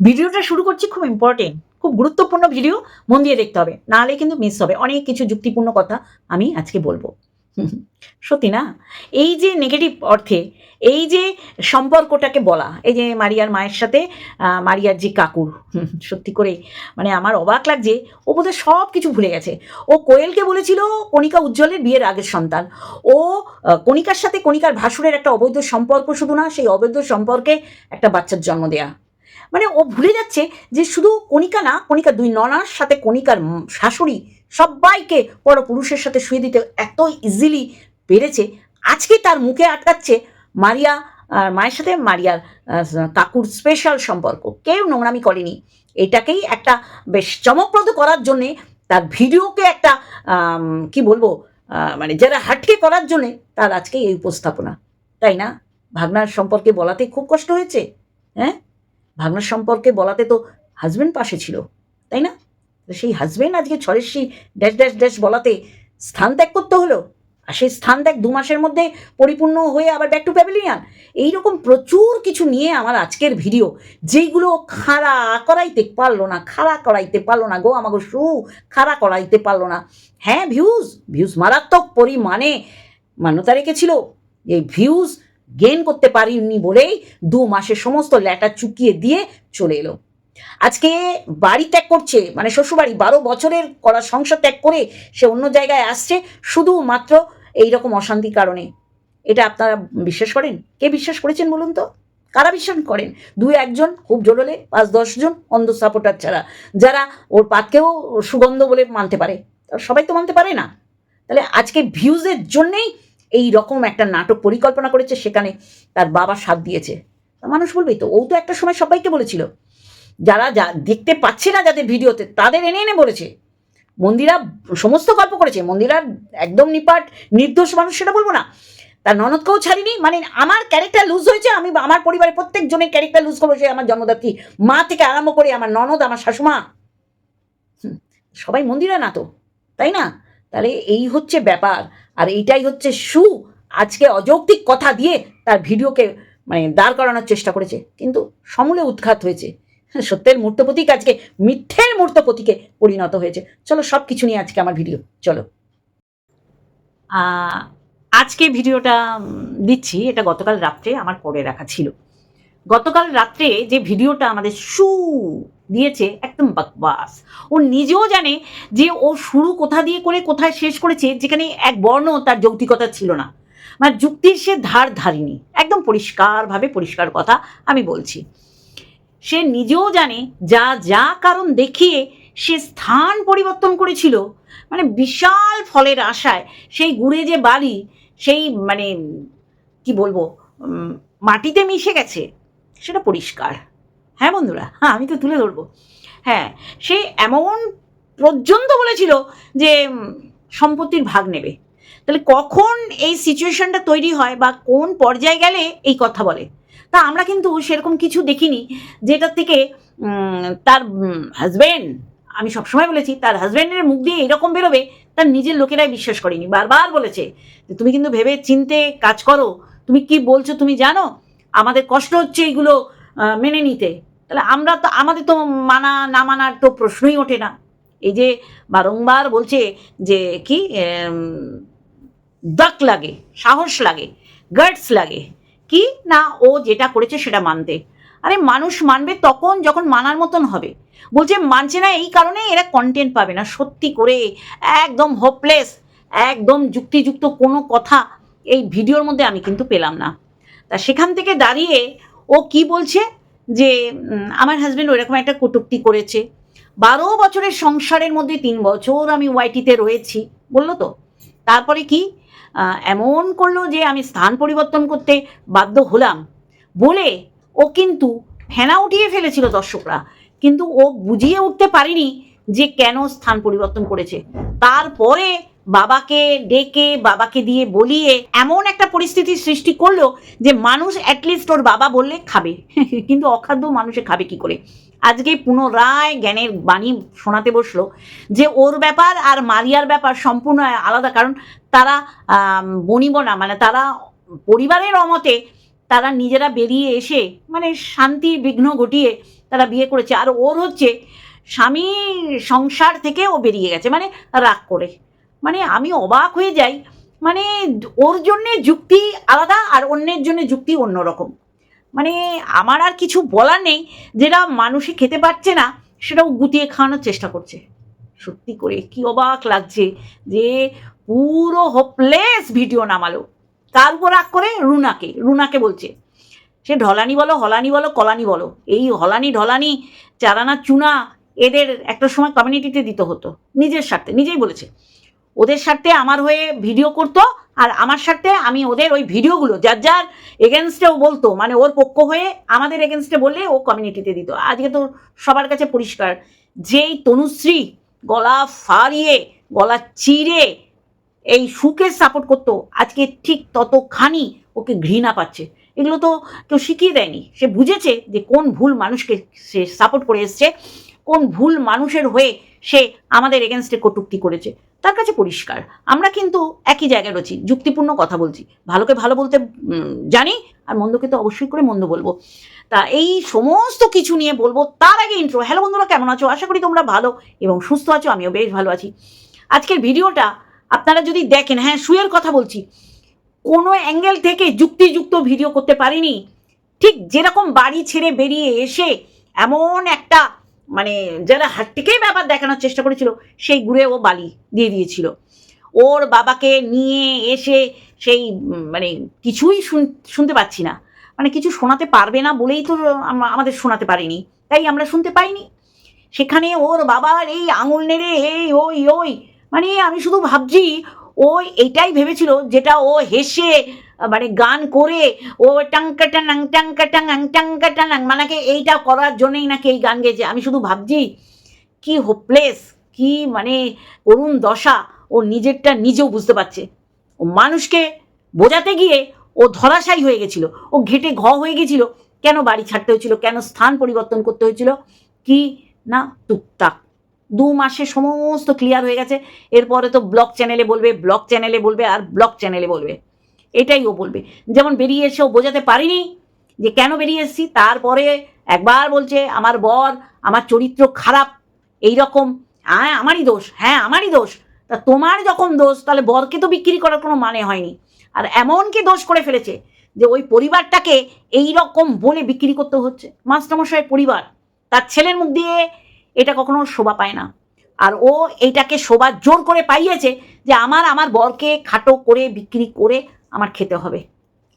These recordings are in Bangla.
ভিডিওটা শুরু করছি খুব ইম্পর্টেন্ট খুব গুরুত্বপূর্ণ ভিডিও মন দিয়ে দেখতে হবে। নাহলে কিন্তু মিস হবে। অনেক কিছু যুক্তিপূর্ণ কথা আমি আজকে বলব। সত্যি না? এই যে নেগেটিভ অর্থে, এই যে সম্পর্কটাকে বলা, এই যে মারিয়ার মায়ের সাথে মারিয়ার যে কাকুর, সত্যি করে মানে আমার অবাক লাগছে, ও বোধহয় সব কিছু ভুলে গেছে। ও কোয়েলকে বলেছিল কণিকা উজ্জ্বলের বিয়ের আগের সন্তান। ও কণিকার সাথে কণিকার ভাসুরের একটা অবৈধ সম্পর্ক শুধু না, সেই অবৈধ সম্পর্কে একটা বাচ্চার জন্ম দেয়া। মানে ও ভুলে যাচ্ছে যে শুধু কণিকা না, কণিকা দুই ননার সাথে কণিকার শাশুড়ি সবাইকে বড় পুরুষের সাথে শুয়ে দিতে এত ইজিলি পেরেছে। আজকে তার মুখে আটকাচ্ছে মারিয়া মায়ের সাথে মারিয়ার কাকুর স্পেশাল সম্পর্ক। কেউ নোংরামি করেনি। এটাকেই একটা বেশ চমকপ্রদ করার জন্যে তার ভিডিওকে একটা কি বলব মানে যারা হাটকে করার জন্যে তার আজকে এই উপস্থাপনা। তাই না? ভাগনার সম্পর্কে বলাতে খুব কষ্ট হয়েছে হ্যাঁ? ভাগনার সম্পর্কে বলাতে তো হাজবেন্ড পাশে ছিল, তাই না? সেই হাজবেন্ড আজকে ছরেশ্বী ড্যাশ ড্যাশ ড্যাশ বলাতে স্থান ত্যাগ করতে হলো, আর সেই স্থান ত্যাগ দু মাসের মধ্যে পরিপূর্ণ হয়ে আবার ব্যাক টু প্যাভিলিয়ান এইরকম প্রচুর কিছু নিয়ে আমার আজকের ভিডিও যেইগুলো খাড়া করাইতে পারল না, খাড়া করাইতে পারল না গো আমাকে সু খাড়া করাইতে পারল না। হ্যাঁ ভিউজ ভিউজ মারাত্মক পরিমাণে মান্যতা রেখেছিল। এই ভিউজ গেন করতে পারিনি বলেই দু মাসে সমস্ত ল্যাটা চুকিয়ে দিয়ে চলে এলো। আজকে বাড়ি ত্যাগ করছে মানে শ্বশুরবাড়ি বারো বছরের করা সংসার ত্যাগ করে সে অন্য জায়গায় আসছে শুধুমাত্র এইরকম অশান্তির কারণে। এটা আপনারা বিশ্বাস করেন? কে বিশ্বাস করেছেন বলুন তো? কারা বিশ্বাস করেন? দুই একজন খুব জোরলে পাঁচ দশজন অন্ধ সাপোর্টার ছাড়া, যারা ওর পাতকেও সুগন্ধ বলে মানতে পারে। সবাই তো মানতে পারে না। তাহলে আজকে ভিউজের জন্যেই এই রকম একটা নাটক পরিকল্পনা করেছে, সেখানে তার বাবা সাথ দিয়েছে। মানুষ বলবেই তো ও তো একটা সময় সবাইকে বলেছিল। যারা যা দেখতে পাচ্ছে না যাদের ভিডিওতে, তাদের এনে এনে বলেছে। মন্দিরা সমস্ত গল্প করেছে। মন্দিরার একদম নিপাট, নির্দোষ মানুষ সেটা বলব না। তার ননদকেও ছাড়িনি। মানে আমার ক্যারেক্টার লুজ হয়েছে, আমি আমার পরিবারের প্রত্যেক জনের ক্যারেক্টার লুজ করব সে আমার জন্মদাত্রী। মা থেকে আরম্ভ করে আমার ননদ, আমার শাশুমা। সবাই মন্দিরা না তো, তাই না? তাহলে এই হচ্ছে ব্যাপার। আর এইটাই হচ্ছে সু। আজকে অযৌক্তিক কথা দিয়ে তার ভিডিওকে মানে দাঁড় করানোর চেষ্টা করেছে। কিন্তু সমূলে উৎখাত হয়েছে। সত্যের মূর্ত প্রতীক আজকে মিথ্যের মূর্ত প্রতীকে পরিণত হয়েছে। চলো সব কিছু নিয়ে আজকে আমার ভিডিও। চলো। আজকে ভিডিওটা দিচ্ছি। এটা গতকাল রাত্রে আমার করে রাখা ছিল। গতকাল রাত্রে যে ভিডিওটা আমাদের সু দিয়েছে একদম বাকবাস। ও নিজেও জানে যে ও শুরু কোথা দিয়ে করে, কোথায় শেষ করেছে, যেখানে এক বর্ণ তার যৌক্তিকতা ছিল না। মানে যুক্তির সে ধার ধারিনি। একদম পরিষ্কারভাবে পরিষ্কার কথা আমি বলছি। সে নিজেও জানে, যা যা কারণ দেখিয়ে সে স্থান পরিবর্তন করেছিল মানে বিশাল ফলের আশায় সেই গুড়ে যে বালি, সেই মানে কি বলব মাটিতে মিশে গেছে, সেটা পরিষ্কার। হ্যাঁ বন্ধুরা হ্যাঁ আমি তো তুলে ধরবো। হ্যাঁ সে এমন পর্যন্ত বলেছিল যে সম্পত্তির ভাগ নেবে। তাহলে কখন এই সিচুয়েশনটা তৈরি হয় বা কোন পর্যায়ে গেলে এই কথা বলে? তা আমরা কিন্তু সেরকম কিছু দেখিনি, যেটার থেকে তার হাজব্যান্ড আমি সবসময় বলেছি, তার হাজব্যান্ডের মুখ দিয়ে এরকম বেরোবে, তার নিজের লোকেরাই বিশ্বাস করেনি। বারবার বলেছে যে, তুমি কিন্তু ভেবে চিনতে কাজ করো। তুমি কি বলছো তুমি জানো? আমাদের কষ্ট হচ্ছে এইগুলো মেনে নিতে। তাহলে আমরা তো, আমাদের তো মানা, না মানার তো প্রশ্নই ওঠে না। এই যে বারংবার বলছে যে কি দাক লাগে, সাহস লাগে গার্ডস লাগে। কি না ও যেটা করেছে সেটা মানতে। আরে মানুষ মানবে তখন যখন মানার মতন হবে। বলছে মানছে না এই কারণে এরা কন্টেন্ট পাবে না। সত্যি করে একদম হোপলেস একদম যুক্তিযুক্ত কোনো কথা এই ভিডিওর মধ্যে আমি কিন্তু পেলাম না। তা সেখান থেকে দাঁড়িয়ে ও কি বলছে? যে আমার হাজব্যান্ড ওইরকম একটা কটুক্তি করেছে। বারো বছরের সংসারের মধ্যে তিন বছর আমি ওয়াইটিতে রয়েছি, বলল তো। তারপরে কি? এমন করল যে, আমি স্থান পরিবর্তন করতে বাধ্য হলাম। বলে ও কিন্তু ফেনা উঠিয়ে ফেলেছিল দর্শকরা। কিন্তু ও বুঝিয়ে উঠতে পারিনি যে কেন স্থান পরিবর্তন করেছে। তারপরে বাবাকে ডেকে বাবাকে দিয়ে বলিয়ে এমন একটা পরিস্থিতির সৃষ্টি করল যে মানুষ অ্যাটলিস্ট ওর বাবা বললে খাবে। কিন্তু অখাদ্য মানুষে খাবে কি করে? আজকে পুনরায় জ্ঞানের বাণী শোনাতে বসল যে ওর ব্যাপার আর মারিয়ার ব্যাপার সম্পূর্ণ আলাদা। কারণ তারা বনিব না মানে তারা পরিবারের অমতে তারা নিজেরা বেরিয়ে এসে মানে শান্তি বিঘ্ন ঘটিয়ে তারা বিয়ে করেছে। আর ওর হচ্ছে স্বামী সংসার থেকে ও বেরিয়ে গেছে মানে রাগ করে। মানে আমি অবাক হয়ে যাই। মানে ওর জন্যে যুক্তি আলাদা আর অন্যের জন্য যুক্তি অন্যরকম। মানে আমার আর কিছু বলার নেই, যেটা মানুষে খেতে পারছে না, সেটাও গুটিয়ে খাওয়ানোর চেষ্টা করছে। সত্যি করে কি অবাক লাগছে যে পুরো হোপলেস ভিডিও নামালো। কার উপর রাগ করে রুনাকে রুনাকে বলছে, সে ঢলানি বলো, হলানি বলো, কলানি বলো। এই হলানি ঢলানি, চারানা চুনা, এদের একটা সময় কমিউনিটিতে দিতে হতো। নিজের স্বার্থে, নিজেই বলেছে। ওদের স্বার্থে আমার হয়ে ভিডিও করতো, আর আমার স্বার্থে আমি ওদের ওই ভিডিওগুলো যার যার এগেনস্টেও বলতো মানে ওর পক্ষ হয়ে আমাদের এগেনস্টে বললে ও কমিউনিটিতে দিত। আজকে তো সবার কাছে পরিষ্কার। যেই তনুশ্রী গলা ফাড়িয়ে গলা চিরে এই সুখের সাপোর্ট করতো, আজকে ঠিক ততখানি ওকে ঘৃণা পাচ্ছে। এগুলো তো কেউ শিখিয়ে দেয়নি। সে বুঝেছে যে কোন ভুল মানুষকে সে সাপোর্ট করে এসছে। কোন ভুল মানুষের হয়ে সে আমাদের এগেনস্টে কটুক্তি করেছে। তার কাছে পরিষ্কার। আমরা কিন্তু একই জায়গায় রয়েছি, যুক্তিপূর্ণ কথা বলছি। ভালোকে ভালো বলতে জানি, আর মন্দকে তো অবশ্যই করে মন্দ বলব। তা এই সমস্ত কিছু নিয়ে বলব তার আগে ইন্ট্রো হ্যালো বন্ধুরা, কেমন আছো? আশা করি তোমরা ভালো এবং সুস্থ আছো, আমিও বেশ ভালো আছি। আজকের ভিডিওটা আপনারা যদি দেখেন হ্যাঁ শুয়ের কথা বলছি। কোনো অ্যাঙ্গেল থেকে যুক্তিযুক্ত ভিডিও করতে পারিনি। ঠিক যেরকম বাড়ি ছেড়ে বেরিয়ে এসে এমন একটা মানে যারা হাটটিকেই ব্যাপার দেখানোর চেষ্টা করেছিল, সেই ঘুরে ও বালি দিয়ে দিয়েছিল। ওর বাবাকে নিয়ে এসে সেই মানে কিছুই শুন- শুনতে পাচ্ছি না। মানে কিছু শোনাতে পারবে না বলেই তো আমাদের শোনাতে পারিনি। তাই আমরা শুনতে পাইনি। সেখানে ওর বাবার এই আঙুল নেড়ে, এই, ওই ওই। মানে আমি শুধু ভাবছি, ও এটাই ভেবেছিল যেটা ও হেসে মানে গান করে, ও টাঙ্কা টানাং টাঙ্কা টাঙাং টাঙ্কা টানাং মানে এইটা করার জন্যই নাকি এই গান গেয়েছে। আমি শুধু ভাবছি, কি হোপলেস কি মানে করুণ দশা ও নিজেরটা নিজেও বুঝতে পারছে। ও মানুষকে বোঝাতে গিয়ে ও ধরাশায়ী হয়ে গেছিল। ও ঘেটে ঘ হয়ে গেছিল। কেন বাড়ি ছাড়তে হয়েছিল? কেন স্থান পরিবর্তন করতে হয়েছিল? কি না টুকটাক। দু মাসে সমস্ত ক্লিয়ার হয়ে গেছে। এরপরে তো ব্লক চ্যানেলে বলবে, ব্লক চ্যানেলে বলবে, আর ব্লক চ্যানেলে বলবে। এটাই ও বলবে। যেমন বেরিয়ে এসে ও বোঝাতে পারিনি যে কেন বেরিয়ে এসেছি, তারপরে একবার বলছে, আমার বর, আমার চরিত্র খারাপ এই রকম হ্যাঁ আমারই দোষ হ্যাঁ আমারই দোষ, তা তোমার যখন দোষ, তাহলে বরকে তো বিক্রি করার কোনো মানে হয়নি। আর এমন কি দোষ করে ফেলেছে যে ওই পরিবারটাকে এই রকম বলে বিক্রি করতে হচ্ছে। মাস্টারমশাইয়ের পরিবার, তার ছেলের মুখ দিয়ে এটা কখনো শোভা পায় না। আর ও এইটাকে শোভা জোর করে পাইয়েছে যে আমার আমার বরকে খাটো করে বিক্রি করে আমার খেতে হবে,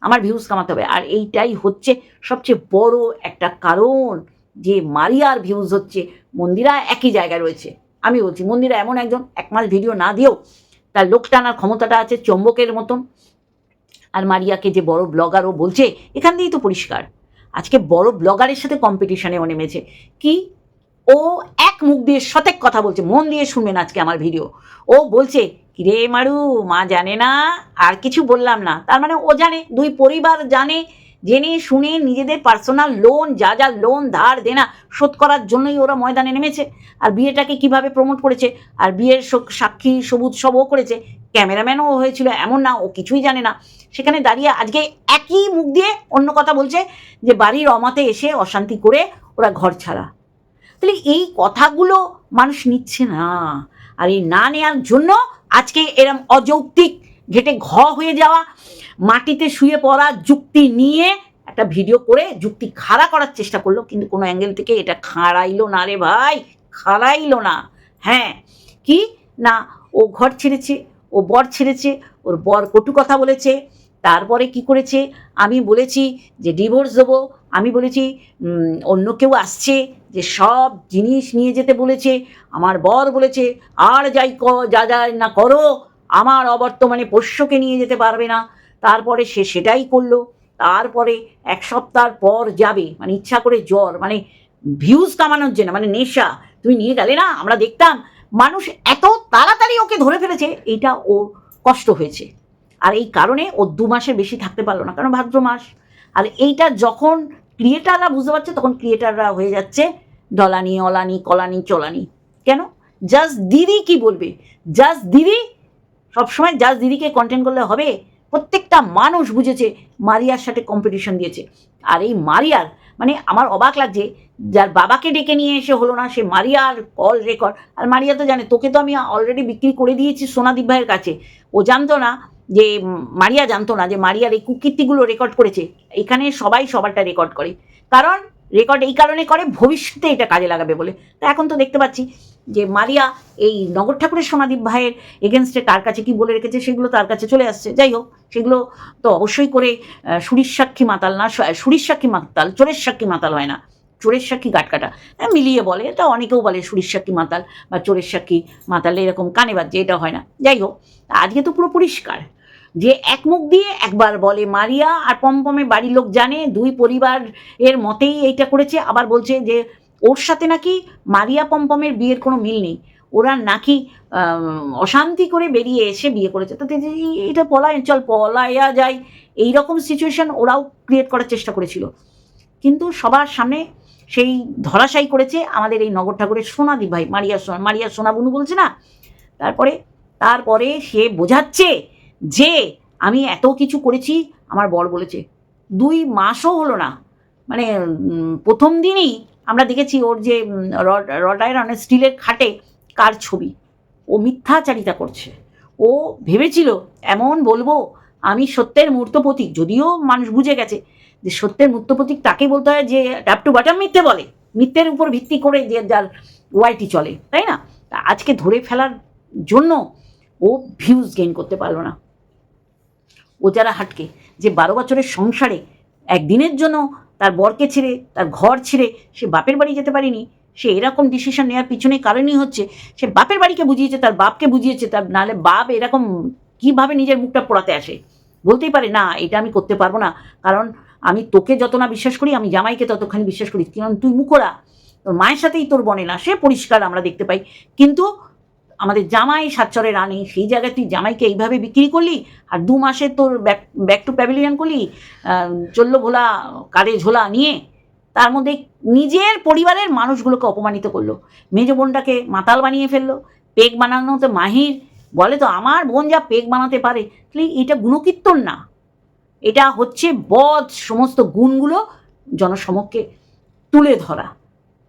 আমার ভিউজ কামাতে হবে। আর এইটাই হচ্ছে সবচেয়ে বড় একটা কারণ যে মারিয়ার ভিউজ হচ্ছে মন্দিরা একই জায়গায় রয়েছে। আমি বলছি, মন্দিরা এমন একজন, এক মাস ভিডিও না দিয়েও তার লোক টানার ক্ষমতাটা আছে চম্বকের মতন। আর মারিয়াকে যে বড় ব্লগারও বলছে, এখান দিয়েই তো পরিষ্কার। আজকে বড় ব্লগারের সাথে কম্পিটিশনে ও নেমেছে। কি? ও এক মুখ দিয়ে সতেক কথা বলছে, মন দিয়ে শুনবেন আজকে আমার ভিডিও ও বলছে কিরে মারু, মা জানে না? আর কিছু বললাম না। তার মানে ও জানে, দুই পরিবার জানে, জেনে শুনে নিজেদের পার্সোনাল লোন যা যা লোন ধার দেনা, শোধ করার জন্যই ওরা ময়দানে নেমেছে। আর বিয়েটাকে কীভাবে প্রমোট করেছে, আর বিয়ের সাক্ষী সবুজ সব ও করেছে ক্যামেরাম্যানও হয়েছিল এমন না, ও কিছুই জানে না। সেখানে দাঁড়িয়ে আজকে একই মুখ দিয়ে অন্য কথা বলছে, যে বাড়ির অমাতে এসে অশান্তি করে ওরা ঘর ছাড়া। তাহলে এই কথাগুলো মানুষ নিচ্ছে না। আর এই না নেওয়ার জন্য আজকে এরম অযৌক্তিক ঘেটে ঘ হয়ে যাওয়া, মাটিতে শুয়ে পড়া যুক্তি নিয়ে একটা ভিডিও করে যুক্তি খাড়া করার চেষ্টা করল, কিন্তু কোনো অ্যাঙ্গেল থেকে এটা খাড়াইলো না রে ভাই, খাড়াইলো না। হ্যাঁ কি? না, ও ঘর ছেড়েছে, ও বর ছেড়েছে, ওর বর কটু কথা বলেছে তারপরে কি করেছে? আমি বলেছি যে ডিভোর্স দেবো। আমি বলেছি অন্য কেউ আসছে যে সব জিনিস নিয়ে যেতে বলেছে। আমার বর বলেছে, আর যাই ক- যা যা না করো, আমার অবর্তমানে পোষ্যকে নিয়ে যেতে পারবে না। তারপরে সে সেটাই করল। তারপরে এক সপ্তাহ পর যাবে। মানে ইচ্ছা করে জ্বর মানে ভিউজ কামানোর জন্য মানে নেশা। তুমি নিয়ে গেলে না, আমরা দেখতাম মানুষ এত তাড়াতাড়ি ওকে ধরে ফেলেছে এটা ও কষ্ট হয়েছে। আর এই কারণে ও দু মাসের বেশি থাকতে পারল না, কারণ ভাদ্র মাস। আর এইটা যখন ক্রিয়েটাররা বুঝতে পারছে, তখন ক্রিয়েটাররা হয়ে যাচ্ছে ডলানি অলানি, কলানি, চলানি। কেন? জাস্ট দিদি কি বলবে? জাস্ট দিদি, সবসময় জাস্ট দিদিকে কন্টেন্ট করলে হবে। প্রত্যেকটা মানুষ বুঝেছে মারিয়ার সাথে কম্পিটিশন দিয়েছে। আর এই মারিয়ার মানে আমার অবাক লাগছে, যার বাবাকে ডেকে নিয়ে এসে হলো না, সে মারিয়ার কল রেকর্ড আর মারিয়া তো জানে, তোকে তো আমি অলরেডি বিক্রি করে দিয়েছি সোনাদীপ ভাইয়ের কাছে। ও জানতো না যে মারিয়া জানতো না যে মারিয়ার এই কুকীর্তিগুলো রেকর্ড করেছে এখানে সবাই সবারটা রেকর্ড করে। কারণ রেকর্ড এই কারণে করে ভবিষ্যতে এটা কাজে লাগাবে বলে। তা এখন তো দেখতে পাচ্ছি যে মারিয়া এই নগর ঠাকুরের সোনাদীপ ভাইয়ের এগেনস্টে কার কাছে কি বলে রেখেছে সেগুলো তার কাছে চলে আসছে। যাই হোক সেগুলো তো অবশ্যই করে সুরির সাক্ষী মাতাল না সুরির সাক্ষী মাতাল চোরের সাক্ষী মাতাল হয় না। চোরের সাক্ষী গাটকাটা। হ্যাঁ, মিলিয়ে বলে এটা অনেকেও বলে সুরির সাক্ষী মাতাল বা চোরের সাক্ষী মাতাল এরকম কানে বাজছে এটা হয় না। যাই হোক আজকে তো পুরো পরিষ্কার। যে এক মুখ দিয়ে একবার বলে, মারিয়া আর পমপমে বাড়ির লোক জানে, দুই পরিবার এর মতেই এইটা করেছে। আবার বলছে যে, ওর সাথে নাকি মারিয়া পমপমের বিয়ের কোনো মিল নেই। ওরা নাকি অশান্তি করে বেরিয়ে এসে বিয়ে করেছে। তো এটা পলায় চল পলাইয়া যায় এই রকম সিচুয়েশন ওরাও ক্রিয়েট করার চেষ্টা করেছিল। কিন্তু সবার সামনে সেই ধরাশায়ী করেছে আমাদের এই নগর ঠাকুরের সোনাদি ভাই, মারিয়া সোনা মারিয়া সোনা বুনু বলছে না? তারপরে তারপরে সে বোঝাচ্ছে যে আমি এত কিছু করেছি, আমার বর বলেছে, দুই মাসও হলো না। মানে প্রথম দিনই আমরা দেখেছি ওর যে রড রড আয়রন স্টিলের খাটে কার ছবি। ও মিথ্যাচারিতা করছে। ও ভেবেছিল, এমন বলব, আমি সত্যের মূর্ত প্রতীক। যদিও মানুষ বুঝে গেছে যে সত্যের মূর্ত প্রতীক তাকে বলতে হয় যে, ট্যাপ টু বাটাম মিথ্যে বলে। মিথ্যের উপর ভিত্তি করে যে, যার ওয়াইটি চলে, তাই না? আজকে ধরে ফেলার জন্য ও ভিউজ গেইন করতে পারল না। ও যারা হাটকে, যে বারো বছরের সংসারে একদিনের জন্য তার বরকে ছেড়ে, তার ঘর ছেড়ে সে বাপের বাড়ি যেতে পারেনি, সে এরকম ডিসিশন নেওয়ার পিছনে কারণই হচ্ছে, সে বাপের বাড়িকে বুঝিয়েছে, তার বাপকে বুঝিয়েছে, তার নাহলে বাপ এরকম কীভাবে নিজের মুখটা পড়াতে আসে? বলতেই পারে, না, এটা আমি করতে পারব না, কারণ আমি তোকে যত না বিশ্বাস করি, আমি জামাইকে ততখানি বিশ্বাস করি। কারণ তুই মুখোরা তোর মায়ের সাথেই তোর বনে না, সে পরিষ্কার আমরা দেখতে পাই। কিন্তু আমাদের জামাই সাতচরে রানী, সেই জায়গায় তুই জামাইকে এইভাবে বিক্রি করলি? আর দু মাসে তোর ব্যাক ব্যাক টু প্যাভিলিয়ন করলি? চলল ভোলা কারে ঝোলা নিয়ে। তার মধ্যে নিজের পরিবারের মানুষগুলোকে অপমানিত করল। মেজ বোনটাকে মাতাল বানিয়ে ফেলল। পেক বানানো বানানোতে মাহির। বলে তো আমার বোন যা পেক বানাতে পারে। তাহলে এটা গুণকীর্তন না। এটা হচ্ছে বধ সমস্ত গুণগুলো জনসমক্ষে তুলে ধরা।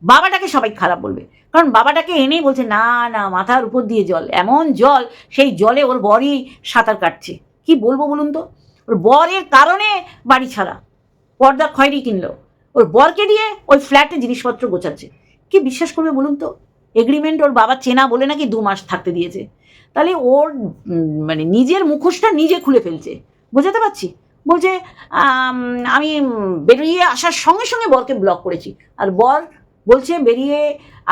বাবাটাকে সবাই খারাপ বলবে। কারণ বাবাটাকে এনেই বলছে, না না, মাথার উপর দিয়ে জল। এমন জল, সেই জলে ওর বরই সাঁতার কাটছে। কি বলব বলুন তো? ওর বরের কারণে বাড়ি ছাড়া, পর্দা খয়রি কিনলো। ওর বরকে দিয়ে ওই ফ্ল্যাটে জিনিসপত্র গোছাচ্ছে। কি বিশ্বাস করবে বলুন তো? এগ্রিমেন্ট ওর বাবা চেনা বলে নাকি দু মাস থাকতে দিয়েছে। তাহলে ওর মানে নিজের মুখোশটা নিজে খুলে ফেলছে। বোঝাতে পারছি? বলছে, আমি বেরিয়ে আসার সঙ্গে সঙ্গে বরকে ব্লক করেছি। আর বর বলছে, বেরিয়ে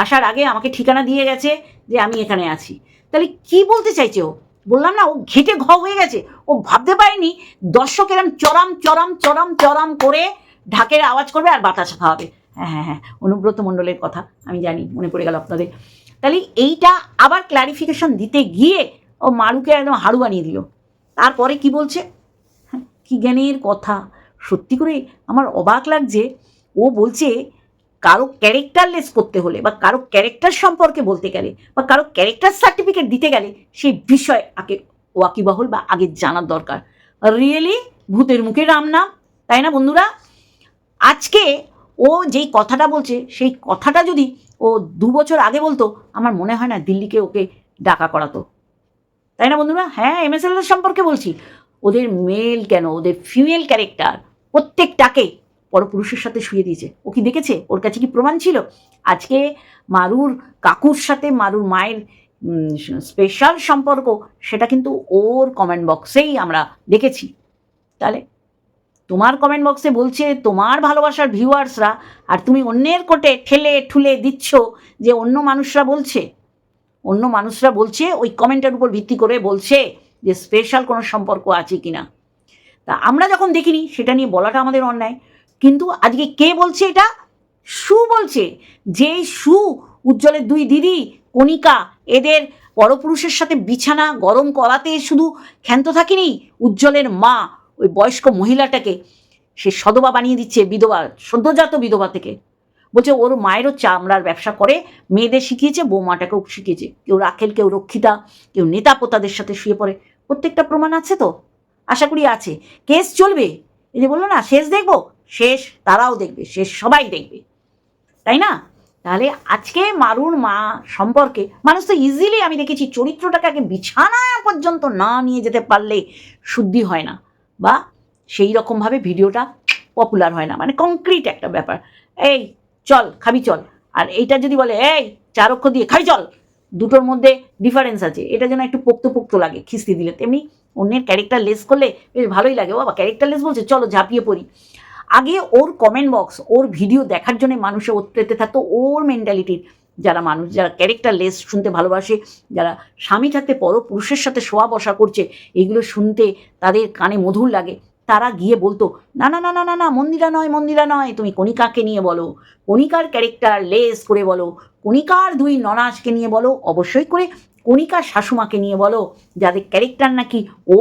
আসার আগে আমাকে ঠিকানা দিয়ে গেছে যে আমি এখানে আছি। তাহলে কি বলতে চাইছে ও? বললাম না ও ঘেটে ঘ হয়ে গেছে। ও ভাবতে পারেনি দর্শক এরম চরম চরম চরম চরম করে ঢাকের আওয়াজ করবে আর বাতাস খাওয়াবে। হ্যাঁ হ্যাঁ হ্যাঁ অনুব্রত মণ্ডলের কথা আমি জানি মনে পড়ে গেল আপনাদের। তাহলে এইটা আবার ক্ল্যারিফিকেশন দিতে গিয়ে ও মারুকে একদম হাড়ু বানিয়ে দিল। তারপরে কি বলছে? হ্যাঁ, কি জ্ঞানের কথা? সত্যি করে আমার অবাক লাগছে। ও বলছে কারও ক্যারেক্টারলেস করতে হলে বা কারও ক্যারেক্টার সম্পর্কে বলতে গেলে বা কারও ক্যারেক্টার সার্টিফিকেট দিতে গেলে সেই বিষয় আগে ওয়াকিবহল বা আগে জানার দরকার। রিয়েলি ভূতের মুখে রাম নাম তাই না বন্ধুরা? আজকে ও যেই কথাটা বলছে, সেই কথাটা যদি ও দু বছর আগে বলতো, আমার মনে হয় না দিল্লিকে ওকে ডাকা করাতো। তাই না বন্ধুরা? হ্যাঁ এমএসএল সম্পর্কে বলছি। ওদের মেল কেন? ওদের ফিমেল ক্যারেক্টার প্রত্যেকটাকে পরপুরুষের সাথে শুয়ে দিয়েছে। ও কি দেখেছে? ওর কাছে কি প্রমাণ ছিল? আজকে মারুর কাকুর সাথে মারুর মায়ের স্পেশাল সম্পর্ক, সেটা কিন্তু ওর কমেন্ট বক্সেই আমরা দেখেছি। তাহলে তোমার কমেন্ট বক্সে বলছে, তোমার ভালোবাসার ভিউয়ার্সরা আর তুমি অন্যের কোটে ঠেলে ঠুলে দিচ্ছ যে অন্য মানুষরা বলছে। অন্য মানুষরা বলছে, ওই কমেন্টের উপর ভিত্তি করে বলছে যে স্পেশাল কোনো সম্পর্ক আছে কিনা। তা আমরা যখন দেখিনি, সেটা নিয়ে বলাটা আমাদের অন্যায়। কিন্তু আজকে কে বলছে এটা? সু বলছে। যে সু, উজ্জ্বলের দুই দিদি, কণিকা, এদের পরপুরুষের সাথে বিছানা গরম করাতে শুধু ক্ষান্ত থাকেনি, উজ্জ্বলের মা, ওই বয়স্ক মহিলাটাকে। সে সদবা বানিয়ে দিচ্ছে বিধবা, সদ্যজাত বিধবা থেকে। বলছে, ওর মায়েরও চামড়ার ব্যবসা করে, মেয়েদের শিখিয়েছে, বৌমাটাকেও শিখিয়েছে। কেউ রাখেল, কেউ রক্ষিতা, কেউ নেতা পোতাদের সাথে শুয়ে পড়ে। প্রত্যেকটা প্রমাণ আছে তো? আশা করি আছে। কেস চলবে? এই যে বলল না, শেষ দেখব? শেষ, তারাও দেখবে, শেষ, সবাই দেখবে। তাই না? তাহলে আজকে মারুর মা সম্পর্কে মানুষ তো ইজিলি আমি দেখেছি চরিত্রটাকে আগে বিছানা পর্যন্ত না নিয়ে যেতে পারলে শুদ্ধি হয় না বা সেই রকমভাবে ভিডিওটা পপুলার হয় না। মানে কংক্রিট একটা ব্যাপার। এই, চল, খাবি, চল। আর এইটা যদি বলে, এই চার অক্ষ দিয়ে খাবি, চল। দুটোর মধ্যে ডিফারেন্স আছে। এটা যেন একটু পোক্ত পোক্ত লাগে, খিস্তি দিলে। তেমনি অন্যের ক্যারেক্টার লেস করলে বেশ ভালোই লাগে। বাবা ক্যারেক্টার লেস বলছে, চলো, ঝাঁপিয়ে পড়ি। আগে ওর কমেন্ট বক্স ওর ভিডিও দেখার জন্য মানুষে ওত্রেতে থাকতো, ওর মেন্টালিটির যারা মানুষ, যারা ক্যারেক্টার লেস শুনতে ভালোবাসে, যারা স্বামী থাকতে পর পুরুষের সাথে শোয়া বসা করছে, এগুলো শুনতে তাদের কানে মধুর লাগে। তারা গিয়ে বলতো, না না না না না না, মন্দিরা নয় মন্দিরা নয়, তুমি কণিকাকে নিয়ে বলো। কণিকার ক্যারেক্টার লেস করে বলো। কণিকার দুই ননাসকে নিয়ে বলো, অবশ্যই করে কণিকার শাশুমাকে নিয়ে বলো, যাদের ক্যারেক্টার নাকি ও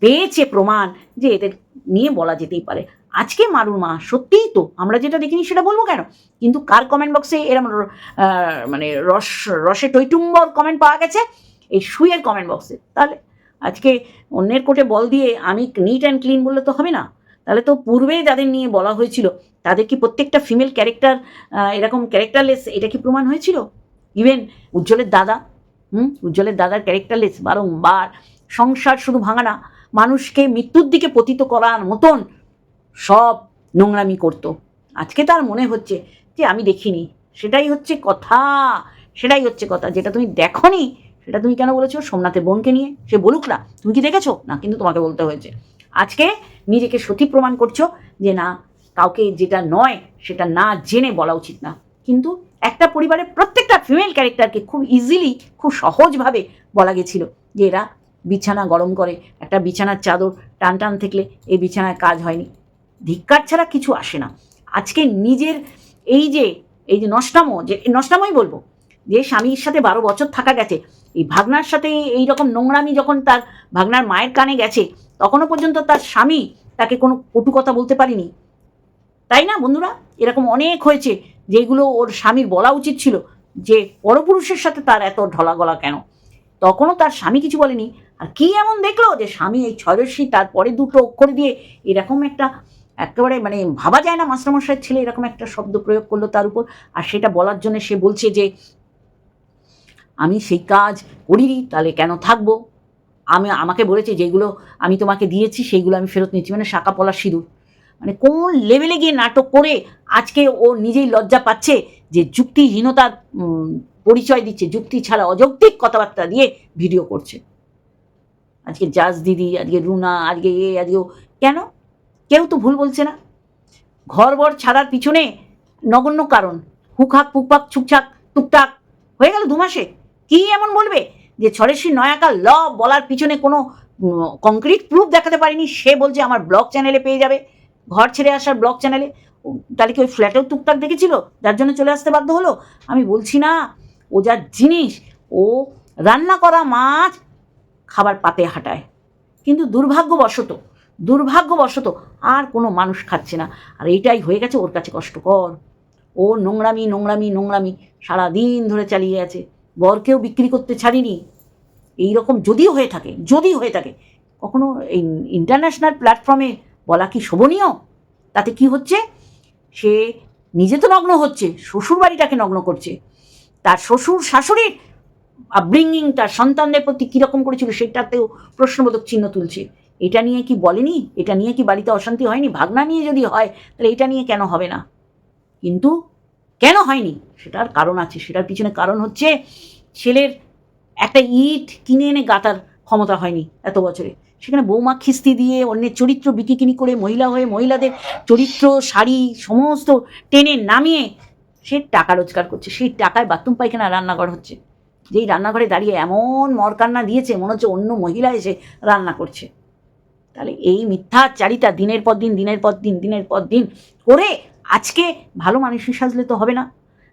পেয়েছে প্রমাণ যে এদের নিয়ে বলা যেতেই পারে। আজকে মারুর মা, সত্যিই তো, আমরা যেটা দেখিনি সেটা বলব কেন? কিন্তু কার কমেন্ট বক্সে এরম মানে রস, রসে টৈটুম্বর কমেন্ট পাওয়া গেছে? এই সুইয়ের কমেন্ট বক্সে তাহলে আজকে অন্যের কোটে বল দিয়ে আমি নিট অ্যান্ড ক্লিন বললে তো হবে না? তাহলে তো পূর্বে যাদের নিয়ে বলা হয়েছিল, তাদের কি প্রত্যেকটা ফিমেল ক্যারেক্টার এরকম ক্যারেক্টারলেস এটা কি প্রমাণ হয়েছিল? ইভেন উজ্জ্বলের দাদা, হুম, উজ্জ্বলের দাদার ক্যারেক্টারলেস বারংবার সংসার শুধু ভাঙা না, মানুষকে মৃত্যুর দিকে পতিত করার মতন সব নোংরামি করতো। আজকে তার মনে হচ্ছে যে আমি দেখিনি। সেটাই হচ্ছে কথা। সেটাই হচ্ছে কথা। যেটা তুমি দেখনি, সেটা তুমি কেন বলেছ? সোমনাথের বোনকে নিয়ে। সে বলুক না। তুমি কি দেখেছ? না, কিন্তু তোমাকে বলতে হয়েছে। আজকে নিজেকে সঠিক প্রমাণ করছ যে না, কাউকে যেটা নয়, সেটা না জেনে বলা উচিত না। কিন্তু একটা পরিবারের প্রত্যেকটা ফিমেল ক্যারেক্টারকে খুব ইজিলি খুব সহজভাবে বলা গেছিল যে এরা বিছানা গরম করে, একটা বিছানার চাদর টান টান থাকলে এই বিছানায় কাজ হয়নি। ধিক্কার ছাড়া কিছু আসে না। আজকে নিজের এই যে এই যে নষ্টামো, যে, নষ্টামোই বলব, যে স্বামীর সাথে বারো বছর থাকা গেছে, এই ভাগনার সাথে এই রকম নোংরামি যখন তার ভাগনার মায়ের কানে গেছে, তখনও পর্যন্ত তার স্বামী তাকে কোনো কটু কথা বলতে পারিনি। তাই না বন্ধুরা? এরকম অনেক হয়েছে যেগুলো ওর স্বামীর বলা উচিত ছিল যে পরপুরুষের সাথে তার এত ঢলা গলা কেন? তখনও তার স্বামী কিছু বলেনি। আর কি এমন দেখল যে স্বামী এই ছয়রশ্মি তারপরে দুটো অক্ষর দিয়ে এরকম একটা একেবারে মানে ভাবা যায় না মাস্টারমশাইয়ের ছেলে এরকম একটা শব্দ প্রয়োগ করল তার উপর। আর সেটা বলার জন্য সে বলছে যে, আমি সেই কাজ করিনি, তাহলে কেন থাকব? আমি, আমাকে বলেছে যেগুলো আমি তোমাকে দিয়েছি, সেইগুলো আমি ফেরত নিচ্ছি মানে শাঁকা পলা সিঁদুর। মানে কোন লেভেলে গিয়ে নাটক করে আজকে ও নিজেই লজ্জা পাচ্ছে যে যুক্তিহীনতার পরিচয় দিচ্ছে, যুক্তি ছাড়া অযৌক্তিক কথাবার্তা দিয়ে ভিডিও করছে। আজকে জাজ দিদি, আজকে রুনা, আজকে এ, আজকে কেন? কেউ তো ভুল বলছে না। ঘর বর ছাড়ার পিছনে নগণ্য কারণ। হুকহাক, পুকপাক, ছুকছাক, টুকটাক। হয়ে গেল দু মাসে কি এমন বলবে যে ছড়েশ্বরী নয়াকার ল বলার পিছনে কোনো কংক্রিট প্রুফ দেখাতে পারিনি? সে বলছে আমার ব্লগ চ্যানেলে পেয়ে যাবে। ঘর ছেড়ে আসার ব্লগ চ্যানেলে তাহলে কি ওই ফ্ল্যাটেও টুকটাক দেখেছিল? যার জন্য চলে আসতে বাধ্য হলো? আমি বলছি না। ও যার জিনিস, ও রান্না করা মাছ খাবার পাতে হাঁটায়। কিন্তু দুর্ভাগ্যবশত দুর্ভাগ্যবশত আর কোনো মানুষ খাচ্ছে না। আর এইটাই হয়ে গেছে ওর কাছে কষ্টকর। ও নোংরামি নোংরামি নোংরামি সারা দিন ধরে চালিয়ে আছে। বরকেও বিক্রি করতে ছাড়িনি। এই রকম যদিও হয়ে থাকে যদি হয়ে থাকে, কখনো এই ইন্টারন্যাশনাল প্ল্যাটফর্মে বলা কি শোভনীয়? তাতে কি হচ্ছে? সে নিজে তো নগ্ন হচ্ছে শ্বশুর বাড়িটাকে নগ্ন করছে। তার শ্বশুর শাশুড়ির আপব্রিঙ্গিং তার সন্তানদের প্রতি কীরকম করেছিল সেটাতেও প্রশ্নবোধক চিহ্ন তুলছে। এটা নিয়ে কি বলেনি? এটা নিয়ে কি বাড়িতে অশান্তি হয়নি? ভাগনা নিয়ে যদি হয়, তাহলে এটা নিয়ে কেন হবে না? কিন্তু কেন হয়নি? সেটার কারণ আছে। সেটার পিছনে কারণ হচ্ছে ছেলের একটা ইট কিনে এনে গাতার ক্ষমতা হয়নি এত বছরে। সেখানে বৌমা খিস্তি দিয়ে, অন্যের চরিত্র বিকিকিনি করে, মহিলা হয়ে মহিলাদের চরিত্র, শাড়ি, সমস্ত টেনে নামিয়ে সে টাকা রোজগার করছে। সেই টাকায় বাথরুম, পায়খানা, রান্নাঘর হচ্ছে। যেই রান্নাঘরে দাঁড়িয়ে এমন মরকান্না দিয়েছে, মনে হচ্ছে অন্য মহিলা এসে রান্না করছে। তাহলে এই মিথ্যাচারিতা দিনের পর দিন, দিনের পর দিন, দিনের পর দিন করে আজকে ভালো মানুষই সাজলে তো হবে না।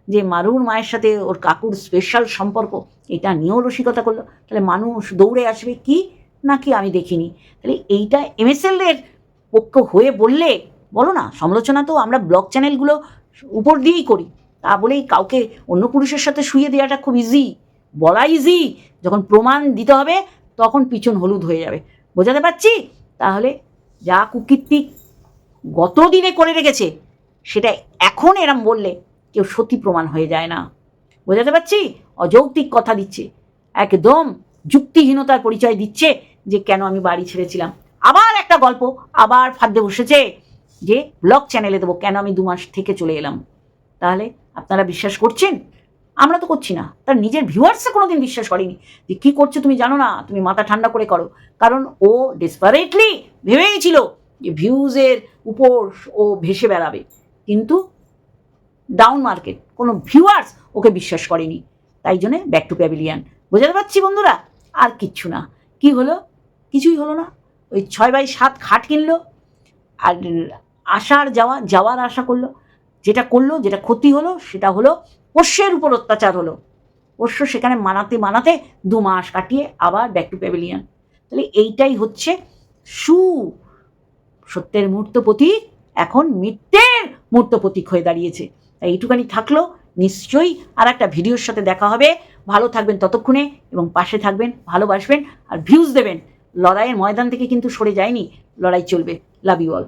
যে মারুর মায়ের সাথে ওর কাকুর স্পেশাল সম্পর্ক, এটা নিয়েও রসিকতা করল। তাহলে মানুষ দৌড়ে আসবে কি নাকি আমি দেখিনি? তাহলে এইটা এমএসএল এর পক্ষ হয়ে বললে, বলো না, সমালোচনা তো আমরা ব্লগ চ্যানেলগুলো উপর দিয়েই করি। তা বলেই কাউকে অন্য পুরুষের সাথে শুয়ে দেওয়াটা খুব ইজি বলা ইজি যখন প্রমাণ দিতে হবে, তখন পিছন হলুদ হয়ে যাবে। বোঝাতে পারছি? তাহলে যা কুকীর্তি গত দিনে করে রেখেছে, সেটা এখন এরম বললে কেউ সত্যি প্রমাণ হয়ে যায় না। বোঝাতে পারছি? অযৌক্তিক কথা দিচ্ছে। একদম যুক্তিহীনতার পরিচয় দিচ্ছে যে কেন আমি বাড়ি ছেড়েছিলাম। আবার একটা গল্প আবার ফাঁদে বসেছে যে ব্লগ চ্যানেলে দেবো, কেন আমি দু মাস থেকে চলে এলাম। তাহলে আপনারা বিশ্বাস করছেন? আমরা তো করছি না। তার নিজের ভিউয়ার্সে কোনো দিন বিশ্বাস করেনি যে কী করছ তুমি জানো না, তুমি মাথা ঠান্ডা করে করো। কারণ ও ডেসপারেটলি ভেবেছিল যে ভিউজের উপর ও ভেসে বেড়াবে। কিন্তু ডাউন মার্কেট কোনো ভিউয়ার্স ওকে বিশ্বাস করেনি। তাই জন্যে ব্যাক টু প্যাভিলিয়ান বোঝাতে পারছি বন্ধুরা? আর কিচ্ছু না। কি হলো? কিছুই হলো না। ওই ছয় বাই সাত খাট কিনলো। আর আসার যাওয়া, যাওয়ার আশা করল। যেটা করল, যেটা ক্ষতি হলো, সেটা হলো পোষ্যের উপর অত্যাচার হলো। পোষ্য সেখানে মানাতে মানাতে দু মাস কাটিয়ে আবার ব্যাক টু প্যাভিলিয়ান তাহলে এইটাই হচ্ছে সু সত্যের মূর্ত প্রতীক, এখন মিথ্যের মূর্ত প্রতীক হয়ে দাঁড়িয়েছে। তাই এইটুখানি থাকল, নিশ্চয়ই আর একটা ভিডিওর সাথে দেখা হবে। ভালো থাকবেন ততক্ষণে এবং পাশে থাকবেন, ভালোবাসবেন আর ভিউজ দেবেন। লড়াইয়ের ময়দান থেকে কিন্তু সরে যায়নি, লড়াই চলবে। Love you all